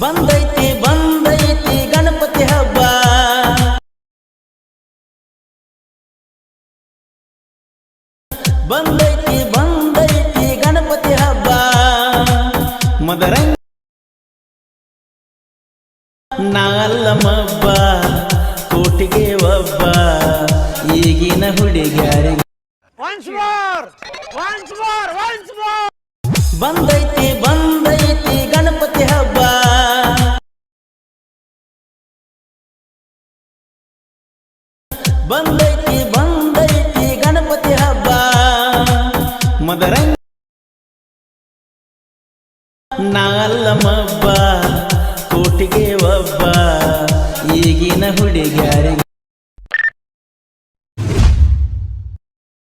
ಬಂದೈತಿ ಬಂದೈತಿ ಗಣಪತಿ ಹಬ್ಬ. ಬಂದೈತಿ ಬಂದೈತಿ ಗಣಪತಿ ಹಬ್ಬ. ಮದರಂಗ ನಾಲ್ಲ ಮಬ್ಬ ಕೋಟಿಗೆ ಒಬ್ಬ ಈಗಿನ more! ಬಂದೈತಿ ಬಂದೈತಿ ಬಂದೈತಿ ಬಂದೈತಿ ಗಣಪತಿ ಹಬ್ಬ. ಮದರಂಗ ನಾಲ್ಲ ಮಬ್ಬ ಕೋಟಿಗೆ ಒಬ್ಬ ಈಗಿನ ಹುಡುಗ್ಯಾರಿಗೆ